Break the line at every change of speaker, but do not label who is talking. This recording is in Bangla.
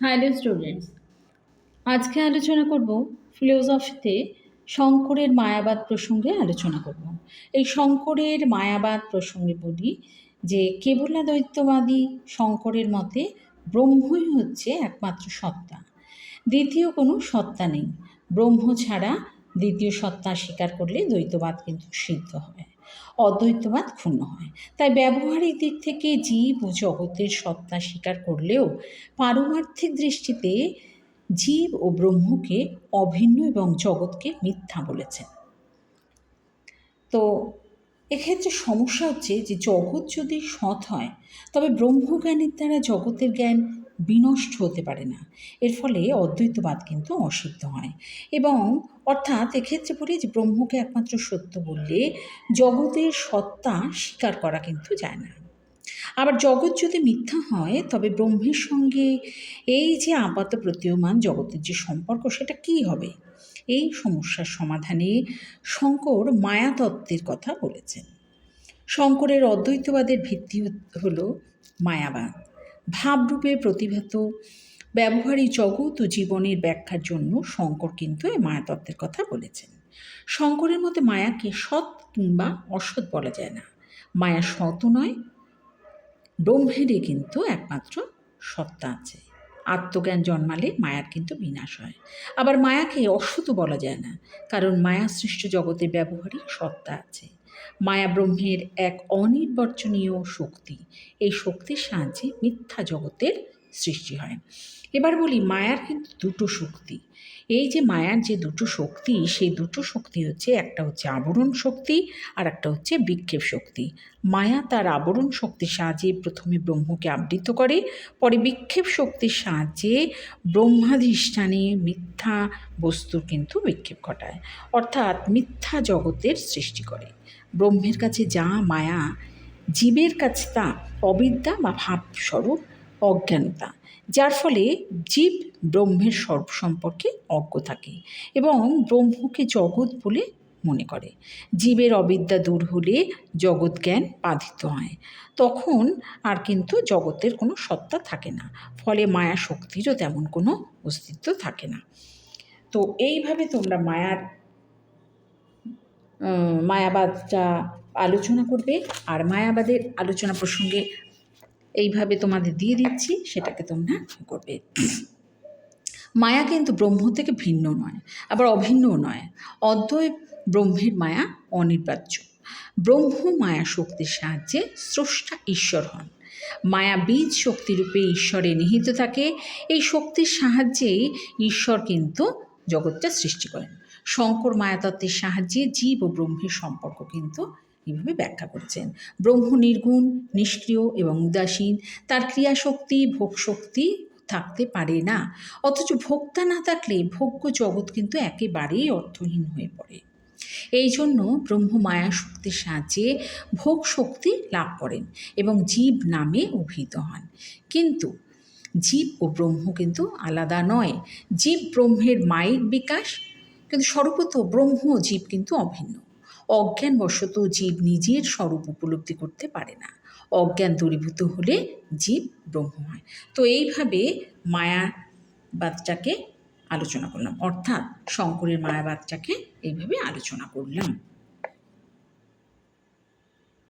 হাই ডিয়ার স্টুডেন্টস, আজকে আলোচনা করব ফিলোসফিতে শঙ্করের মায়াবাদ প্রসঙ্গে আলোচনা করব। এই শঙ্করের মায়াবাদ প্রসঙ্গে বলি যে, কেবলাদ্বৈতবাদী শঙ্করের মতে ব্রহ্মই হচ্ছে একমাত্র সত্তা। দ্বিতীয় কোনো সত্তা নেই। ব্রহ্ম ছাড়া দ্বিতীয় সত্তা স্বীকার করলে দ্বৈতবাদ কিন্তু সিদ্ধ হয়। অদ্বৈতবাদ ক্ষুণ্ণ হয়। তাই ব্যবহারিক দিক থেকে জীব ও জগতের সত্তা স্বীকার করলেও পারমার্থিক দৃষ্টিতে জীব ও ব্রহ্মকে অভিন্ন এবং জগৎকে মিথ্যা বলেছেন। তো এক্ষেত্রে সমস্যা হচ্ছে যে জগৎ যদি সৎ হয়, তবে ব্রহ্মজ্ঞানের দ্বারা জগতের জ্ঞান বিনষ্ট হতে পারে না। এর ফলে অদ্বৈতবাদ কিন্তু অসিদ্ধ হয়। এবং অর্থাৎ এক্ষেত্রে বলি যে ব্রহ্মকে একমাত্র সত্য বললে জগতের সত্তা স্বীকার করা কিন্তু যায় না। আবার জগৎ যদি মিথ্যা হয়, তবে ব্রহ্মের সঙ্গে এই যে আপাত প্রতীয়মান জগতের যে সম্পর্ক, সেটা কী হবে? এই সমস্যার সমাধানে শঙ্কর মায়াতত্ত্বের কথা বলেছেন। শঙ্করের অদ্বৈতবাদের ভিত্তি হল মায়াবাদ। ভাবরূপে প্রতিভাত ব্যবহারিক জগৎ ও জীবনের ব্যাখ্যার জন্য শঙ্কর কিন্তু এই মায়াতত্ত্বের কথা বলেছেন। শঙ্করের মতে মায়াকে সৎ কিংবা অসৎ বলা যায় না। মায়া সৎও নয়, ব্রহ্মেরই কিন্তু একমাত্র সত্তা আছে। আত্মজ্ঞান জন্মালে মায়ার কিন্তু বিনাশ হয়। আবার মায়াকে অসৎ বলা যায় না, কারণ মায়া সৃষ্ট জগতে ব্যবহারিক সত্তা আছে। মায়া ব্রহ্মের এক অনির্বচনীয় শক্তি। এই শক্তির সাহায্যে মিথ্যা জগতের সৃষ্টি হয়। এবার বলি মায়ার কিন্তু দুটো শক্তি। এই যে মায়ার যে দুটো শক্তি, সেই দুটো শক্তি হচ্ছে একটা হচ্ছে আবরণ শক্তি আর একটা হচ্ছে বিক্ষেপ শক্তি। মায়া তার আবরণ শক্তির সাহায্যে প্রথমে ব্রহ্মকে আবৃত করে, পরে বিক্ষেপ শক্তির সাহায্যে ব্রহ্মাধিষ্ঠানে মিথ্যা বস্তুর কিন্তু বিক্ষেপ ঘটায়, অর্থাৎ মিথ্যা জগতের সৃষ্টি করে। ব্রহ্মের কাছে যা মায়া, জীবের কাছে তা অবিদ্যা বা ভাবস্বরূপ অজ্ঞানতা, যার ফলে জীব ব্রহ্মের স্বরূপ সম্পর্কে অজ্ঞ থাকে এবং ব্রহ্মকে জগৎ বলে মনে করে। জীবের অবিদ্যা দূর হলে জগৎ জ্ঞান বাধিত হয়। তখন আর কিন্তু জগতের কোনো সত্তা থাকে না, ফলে মায়া শক্তিরও তেমন কোনো অস্তিত্ব থাকে না। তো এইভাবে তোমরা মায়ার মায়াবাদটা আলোচনা করবে। আর মায়াবাদের আলোচনা প্রসঙ্গে এইভাবে তোমাদের দিয়ে দিচ্ছি, সেটাকে তোমরা করবে। মায়া কিন্তু ব্রহ্ম থেকে ভিন্ন নয়, আবার অভিন্নও নয়। অদ্বৈত ব্রহ্মের মায়া অনির্বাচ্য। ব্রহ্ম মায়া শক্তির সাহায্যে স্রষ্টা ঈশ্বর হন। মায়া বীজ শক্তিরূপে ঈশ্বরে নিহিত থাকে। এই শক্তির সাহায্যেই ঈশ্বর কিন্তু জগৎটা সৃষ্টি করেন। শঙ্কর মায়াতত্ত্বের সাহায্যে জীব ও ব্রহ্মের সম্পর্ক কিন্তু এইভাবে ব্যাখ্যা করছেন? ব্রহ্ম নির্গুণ, নিষ্ক্রিয় এবং উদাসীন, তার ক্রিয়াশক্তি, ভোগশক্তি থাকতে পারে না। অথচ ভোক্তা না থাকলে ভোগ্য জগৎ কিন্তু একেবারেই অর্থহীন হয়ে পড়ে। এই জন্য ব্রহ্ম মায়া শক্তির সাহায্যে ভোগ শক্তি লাভ করেন এবং জীব নামে অভিহিত হন। কিন্তু জীব ও ব্রহ্ম কিন্তু আলাদা নয়। জীব ব্রহ্মের মায়িক বিকাশ, কিন্তু স্বরূপত ব্রহ্ম জীব কিন্তু অভিন্ন। অজ্ঞানবশত জীব নিজের স্বরূপ উপলব্ধি করতে পারে না। অজ্ঞান দূরীভূত হলে জীব ব্রহ্ম হয় তো এইভাবে মায়াবাদটাকে আলোচনা করলাম। অর্থাৎ শঙ্করের মায়াবাদটাকে এইভাবে আলোচনা করলাম।